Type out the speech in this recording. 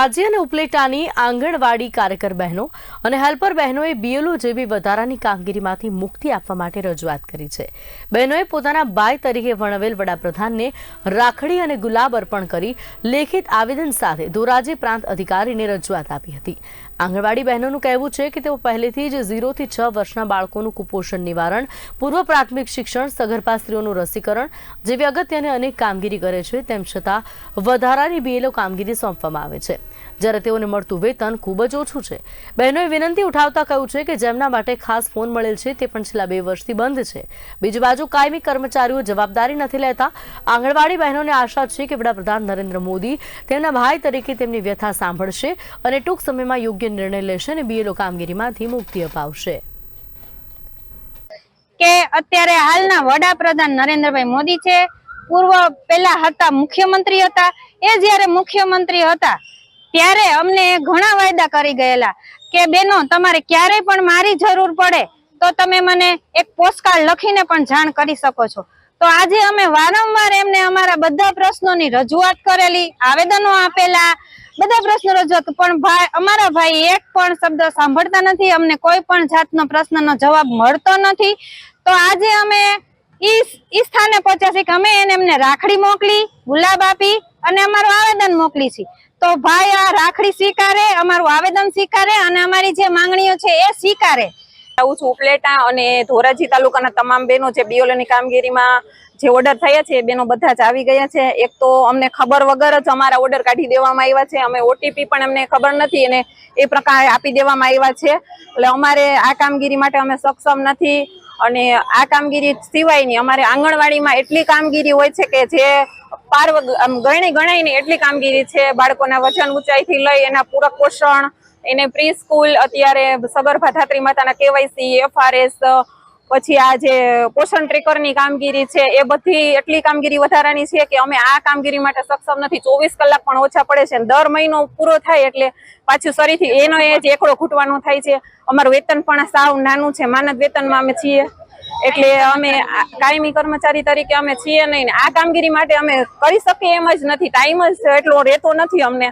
રાજ્ય અને ઉપલેટાની આંગણવાડી કાર્યકર બહેનો અને હેલ્પર બહેનોએ બીએલઓ જેવી વધારાની કામગીરીમાંથી મુક્તિ આપવા માટે રજૂઆત કરી છે. બહેનોએ પોતાના બાય તરીકે વર્ણવેલ વડાપ્રધાનને રાખડી અને ગુલાબ અર્પણ કરી લેખિત આવેદન સાથે ધોરાજી પ્રાંત અધિકારીને રજૂઆત આપી હતી. આંગણવાડી બહેનોનું કહેવું છે કે તેઓ પહેલેથી જ ઝીરોથી છ વર્ષના બાળકોનું કુપોષણ નિવારણ, પૂર્વ પ્રાથમિક શિક્ષણ, સગર્ભા સ્ત્રીઓનું રસીકરણ જેવી અગત્યની અનેક કામગીરી કરે છે. તેમ છતાં, વધારાની બીએલઓ કામગીરી સોંપવામાં આવે છે. જ્યારે તેઓને મળતું વેતન ખૂબ જ ઓછું છે. બહેનોએ વિનંતી ઉઠાવતા કહ્યું છે કે જેમના માટે ખાસ ફોન મળેલ છે તે પણ છેલ્લા બે વર્ષથી બંધ છે. બીજી બાજુ કાયમી કર્મચારીઓ જવાબદારી નથી લેતા. આંગણવાડી બહેનોને આશા છે કે વડાપ્રધાન નરેન્દ્ર મોદી તેમના ભાઈ તરીકે તેમની વ્યથા સાંભળશે અને ટૂંક સમયમાં યોગ્ય નિર્ણય લેશે અને બીએલઓ કામગીરીમાંથી મુક્તિ અપાવશે. કે અત્યારે હાલના વડાપ્રધાન નરેન્દ્રભાઈ મોદી છે. પૂર્વ પેલા હતા મુખ્યમંત્રી હતા. એ જ્યારે મુખ્યમંત્રી હતા ત્યારે અમને ઘણા વાયદા કરી ગયેલા કે બેનો, તમારે ક્યારેય પણ મારી જરૂર પડે તો તમે મને એક પોસ્ટકાર્ડ લખીને પણ જાણ કરી શકો છો. તો આજે અમે વારંવાર એમને અમારા બધા પ્રશ્નોની રજૂઆત કરેલી, આવેદનો આપેલા, બધા પ્રશ્નો રજૂઆત, પણ ભાઈ અમારા ભાઈ એક પણ શબ્દ સાંભળતા નથી, અમને કોઈ પણ જાતનો પ્રશ્નનો જવાબ મળતો નથી. તો આજે અમે ઈ સ્થાને પહોંચ્યા છે કે અમે એને એમને રાખડી મોકલી, ગુલાબ આપી અને અમારું આવેદન મોકલી છે. તો ભાઈ, આ રાખડી સ્વીકારે, અમારું આવેદન સ્વીકારે અને અમારી જે માંગણીઓ છે એ સ્વીકારે. આવું છું ઉપલેટા અને ધોરાજી તાલુકાના તમામ બહેનો જે બિયોલોની કામગીરીમાં જે ઓર્ડર થયા છે, એ બેનો બધા જ આવી ગયા છે. એક તો અમને ખબર વગર જ અમારા ઓર્ડર કાઢી દેવામાં આવ્યા છે. અમે ઓટીપી પણ અમને ખબર નથી અને એ પ્રકારે આપી દેવામાં આવ્યા છે. એટલે અમારે આ કામગીરી માટે અમે સક્ષમ નથી અને આ કામગીરી સિવાયની અમારે આંગણવાડીમાં એટલી કામગીરી હોય છે કે જે પાર ગણી ગણાય ને એટલી કામગીરી છે બાળકોના વજન ઊંચાઈથી લઈ એના પૂરક પોષણ, એને પ્રી સ્કૂલ અત્યારે સગર્ભા ધાત્રી માતાના કેવાયસી, એફઆરએસ, પછી આ જે પોષણ ટ્રેકરની કામગીરી છે એ બધી એટલી કામગીરી વધારાની છે કે અમે આ કામગીરી માટે સક્ષમ નથી. ચોવીસ કલાક પણ ઓછા પડે છે દર મહિનો પૂરો થાય એટલે પાછું ફરીથી એનો એ જ એકડો ઘૂંટવાનો થાય છે. અમારું વેતન પણ સાવ નાનું છે. માનદ વેતનમાં અમે છીએ. એટલે અમે કાયમી કર્મચારી તરીકે અમે છીએ નહીં આ કામગીરી માટે અમે કરી શકીએ એમ જ નથી. ટાઈમ જ એટલો રહેતો નથી અમને.